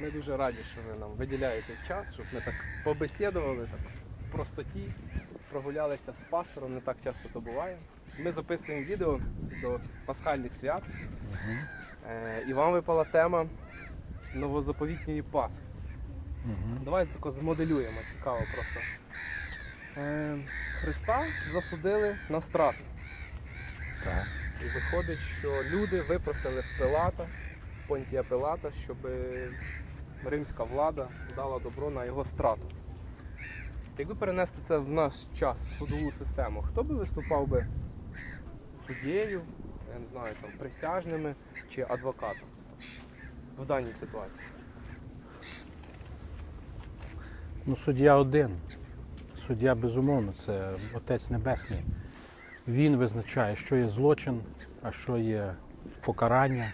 Ми дуже раді, що ви нам виділяєте час, щоб ми так побесідували так, в простоті, прогулялися з пастором, не так часто то буває. Ми записуємо відео до пасхальних свят. Е, і вам випала тема новозаповітньої Пасхи. Давайте тако змоделюємо, цікаво просто. Е, Христа засудили на страту. Так. І виходить, що люди випросили в Пилата, Понтія Пилата, щоб римська влада дала добро на його страту. Якби перенести це в наш час, в судову систему, хто би виступав би суддєю, я не знаю, там, присяжними чи адвокатом в даній ситуації? Ну, суддя один. Суддя, безумовно, це Отець Небесний. Він визначає, що є злочин, а що є покарання.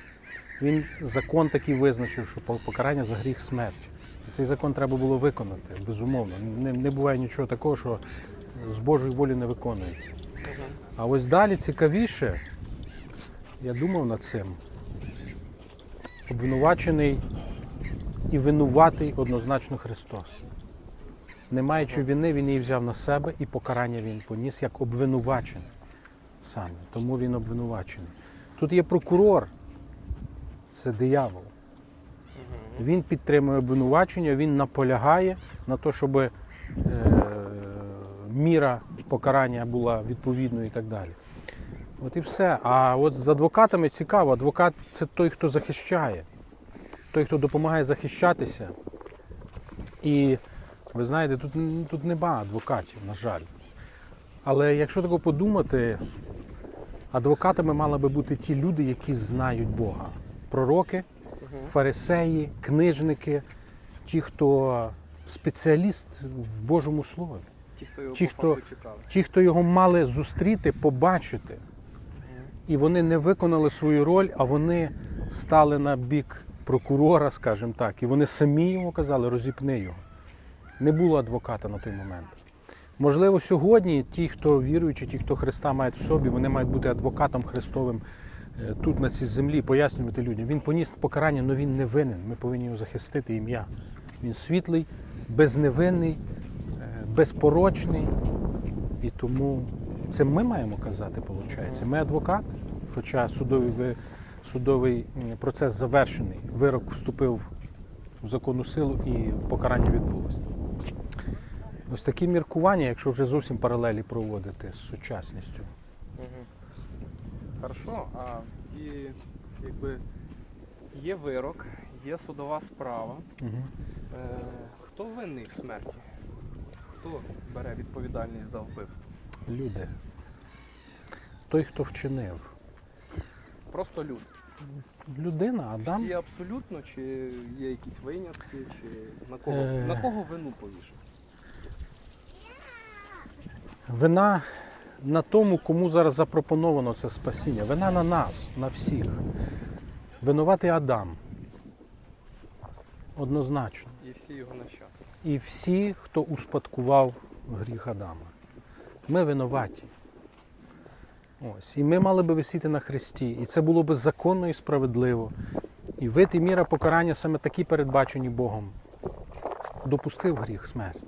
Він закон такий визначив, що по- покарання за гріх смерть. І цей закон треба було виконати, безумовно. Не, не буває нічого такого, що з Божої волі не виконується. А ось далі цікавіше, я думав над цим. Обвинувачений і винуватий однозначно Христос. Не маючи вини, він її взяв на себе і покарання він поніс як обвинувачений саме. Тому він обвинувачений. Тут є прокурор, це диявол. Він підтримує обвинувачення, він наполягає на те, щоб е, міра покарання була відповідною і так далі. От і все. А от з адвокатами цікаво, адвокат це той, хто захищає, той, хто допомагає захищатися. І ви знаєте, тут, тут нема адвокатів, на жаль. Але якщо тако подумати, адвокатами мали би бути ті люди, які знають Бога. Пророки, фарисеї, книжники, ті, хто спеціаліст в Божому Слові. Ті, хто його Ті, хто-. Ті, хто його мали зустріти, побачити. І вони не виконали свою роль, а вони стали на бік прокурора, скажімо так, і вони самі йому казали, розіпни його. Не було адвоката на той момент. Можливо, сьогодні ті, хто віруючі, ті, хто Христа мають в собі, вони мають бути адвокатом Христовим тут, на цій землі, пояснювати людям. Він поніс покарання, але він не винен. Ми повинні його захистити ім'я. Він світлий, безневинний, е, безпорочний. І тому це ми маємо казати, виходить. Ми адвокат, хоча судовий, судовий процес завершений, вирок вступив в законну силу і покарання відбулося. Ось такі міркування, якщо вже зовсім паралелі проводити з сучасністю. Хорошо, а і якби є вирок, є судова справа. Угу. Е, хто винний в смерті? Хто бере відповідальність за вбивство? Люди. Той, хто вчинив. Просто люди. Людина, Адам. Всі абсолютно, чи є якісь винятки, чи на кого, Е. на кого вину повішати? Вина на тому, кому зараз запропоновано це спасіння. Вина на нас, на всіх. Винуватий Адам. Однозначно. І всі його нащадки. І всі, хто успадкував гріх Адама. Ми винуваті. Ось. І ми мали би висіти на хресті. І це було би законно і справедливо. І вид і міра покарання саме такі передбачені Богом. Допустив гріх смерть.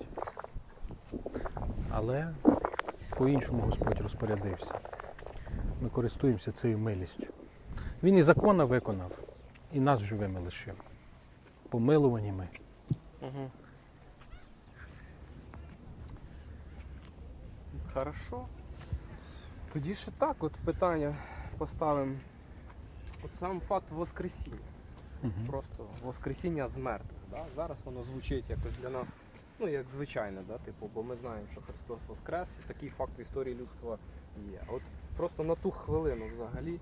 Але по-іншому Господь розпорядився. Ми користуємося цією милістю. Він і закона виконав, і нас живими лишив. Помилувані ми. Угу. Хорошо. Тоді ще так, от питання поставимо. От сам факт Воскресіння. Мгм. Просто Воскресіння з мертвих. Да? Зараз воно звучить якось для нас, ну як звичайне, да? типу, бо ми знаємо, що Христос Воскрес, і такий факт в історії людства є. А От просто на ту хвилину взагалі.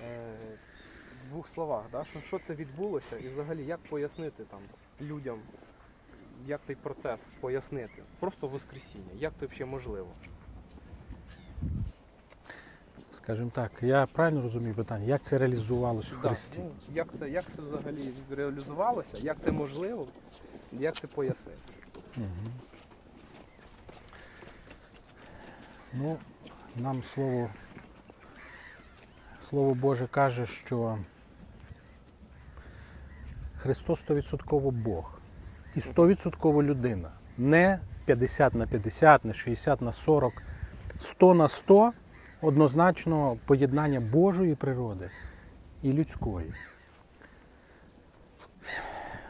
Е- в двох словах, да? що, що це відбулося, і взагалі як пояснити там людям, як цей процес пояснити? Просто Воскресіння, як це взагалі можливо? Скажімо так, я правильно розумію питання, як це реалізувалось у Христі? ну, як, це, як це взагалі реалізувалося, як це можливо, як це пояснити? Мгм. Ну, нам слово, слово Боже каже, що Христос 100% Бог і 100% людина. Не 50 на 50, не 60 на 40, 100 на 100 однозначно поєднання Божої природи і людської.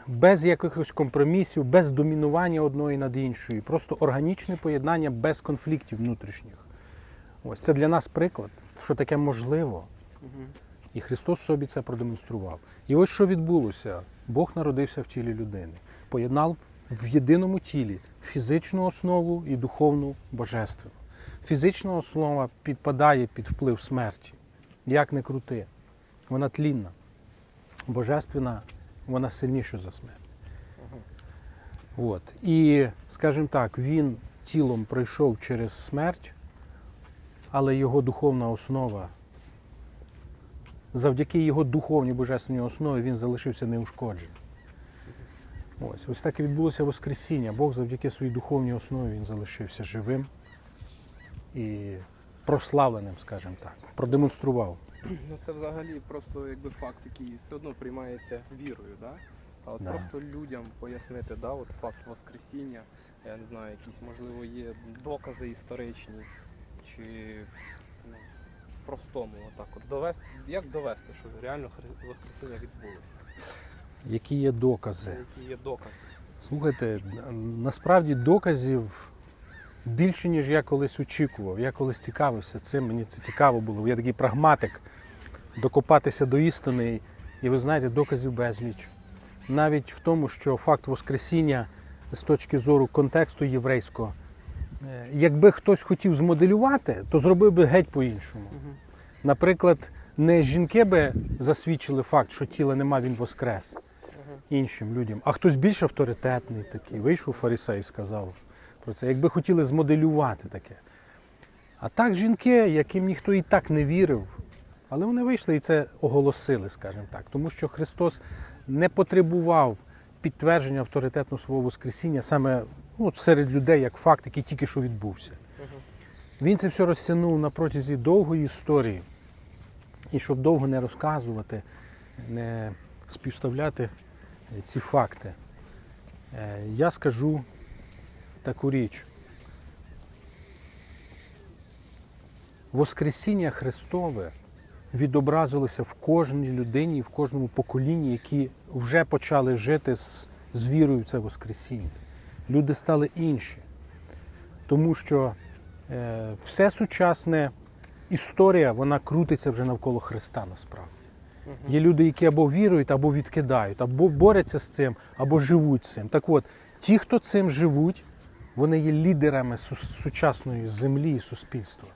Без якихось компромісів, без домінування одної над іншою. Просто органічне поєднання без конфліктів внутрішніх. Ось це для нас приклад, що таке можливо. І Христос собі це продемонстрував. І ось що відбулося: Бог народився в тілі людини, поєднав в єдиному тілі фізичну основу і духовну божественну. Фізична основа підпадає під вплив смерті. Як не крути, вона тлінна. Божественна, вона сильніша за смерть. От. І, скажімо так, він тілом пройшов через смерть, але його духовна основа завдяки його духовній божественній основі він залишився неушкодженим. Ось, ось так і відбулося Воскресіння. Бог завдяки своїй духовній основі він залишився живим і прославленим, скажімо так, продемонстрував. Ну це взагалі просто якби факт, який все одно приймається вірою, да? А от Да. просто людям пояснити, да, от факт Воскресіння, я не знаю, якісь можливо є докази історичні, чи ну, в простому отак от довести, як довести, що реально Хри- Воскресіння відбулося? Які є докази? Які є докази? Слухайте, насправді доказів більше, ніж я колись очікував. Я колись цікавився цим, мені це цікаво було. Я такий прагматик докопатися до істини. І ви знаєте, доказів безліч. Навіть в тому, що факт Воскресіння з точки зору контексту єврейського, е, якби хтось хотів змоделювати, то зробив би геть по-іншому. Наприклад, не жінки би засвідчили факт, що тіла нема, він воскрес іншим людям, а хтось більш авторитетний такий, вийшов фарисей і сказав про це, якби хотіли змоделювати таке. А так жінки, яким ніхто і так не вірив, але вони вийшли і це оголосили, скажімо так, тому що Христос не потребував підтвердження авторитетного свого Воскресіння саме ну, серед людей як факт, який тільки що відбувся. Він це все розтягнув на протязі довгої історії. І щоб довго не розказувати, не співставляти ці факти, е, я скажу таку річ. Воскресіння Христове відобразилося в кожній людині і в кожному поколінні, які вже почали жити з, з вірою в це Воскресіння. Люди стали інші. Тому що е, все сучасне історія вона крутиться вже навколо Христа насправді. Є люди, які або вірують, або відкидають, або борються з цим, або живуть цим. Так от, ті, хто цим живуть, вони є лідерами сучасної землі і суспільства.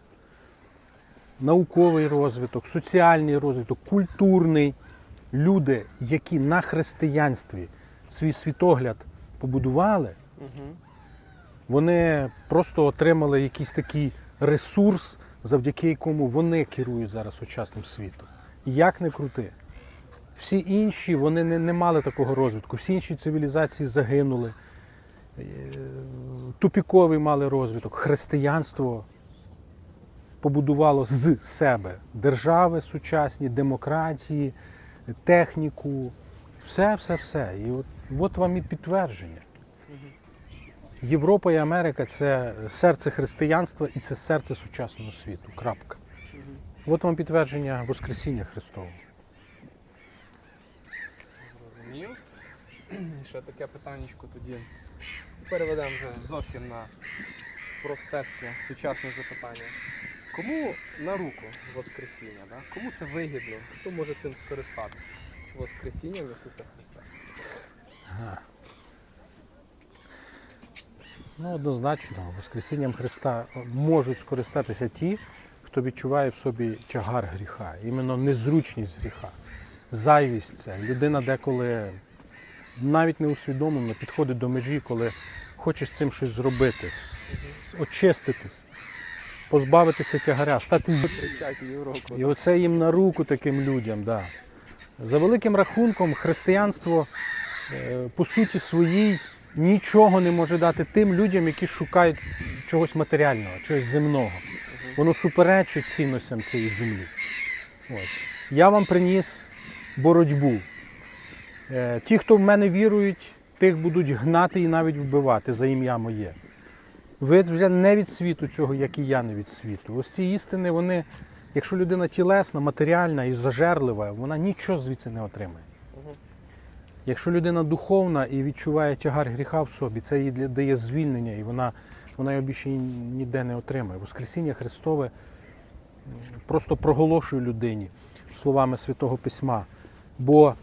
Науковий розвиток, соціальний розвиток, культурний. Люди, які на християнстві свій світогляд побудували, вони просто отримали якийсь такий ресурс, завдяки якому вони керують зараз сучасним світом. Як не крути. Всі інші вони не, не мали такого розвитку. Всі інші цивілізації загинули. Е, Тупіковий мали розвиток. Християнство побудувало з себе держави сучасні, демократії, техніку. Все, все, все. І от, от вам і підтвердження. Європа і Америка це серце християнства і це серце сучасного світу. Крапка. От вам підтвердження Воскресіння Христового. Зрозумів. Ще таке питаннячко тоді. Переведемо вже зовсім на простетке сучасне запитання. Кому на руку Воскресіння? Да? Кому це вигідно? Хто може цим скористатися? Воскресінням Ісуса Христа. Ну, однозначно, Воскресінням Христа можуть скористатися ті, хто відчуває в собі тягар гріха, іменно незручність гріха, зайвість це. Людина деколи навіть неусвідомлено підходить до межі, коли хоче з цим щось зробити, очиститись, позбавитися тягаря, стати. І оце їм на руку таким людям. Да. За великим рахунком, християнство е, по суті своїй нічого не може дати тим людям, які шукають чогось матеріального, чогось земного. Воно суперечить цінностям цієї землі. Ось. Я вам приніс боротьбу. Е, Ті, хто в мене вірують, тих будуть гнати і навіть вбивати за ім'я моє. Ви вже не від світу цього, як і я не від світу. Ось ці істини, вони, якщо людина тілесна, матеріальна і зажерлива, вона нічого звідси не отримає. Якщо людина духовна і відчуває тягар гріха в собі, це їй дає звільнення, і вона, вона його більше ніде не отримає. Воскресіння Христове просто проголошує людині словами Святого Письма. Бо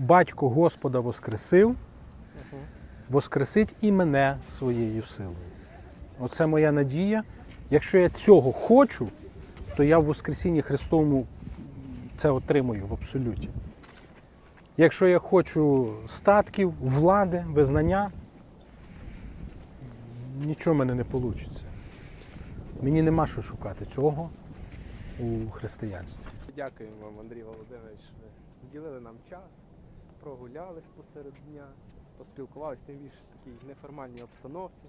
батько Господа Воскресив, воскресить і мене своєю силою. Оце моя надія. Якщо я цього хочу, то я в Воскресінні Христовому це отримую в абсолюті. Якщо я хочу статків, влади, визнання, нічого в мене не вийде. Мені нема що шукати цього у християнстві. Дякуємо вам, Андрій Володимирович, що ви вділили нам час, прогулялись посеред дня, поспілкувалися, тим більше в такій неформальній обстановці.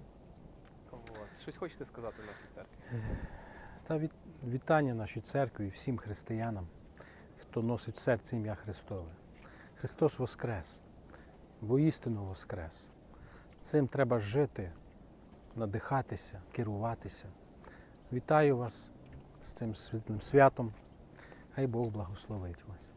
От. Щось хочете сказати нашій церкві? Та від, вітання нашій церкві всім християнам, хто носить в серці ім'я Христове. Христос Воскрес, воістину Воскрес. Цим треба жити, надихатися, керуватися. Вітаю вас з цим світлим святом. Хай Бог благословить вас.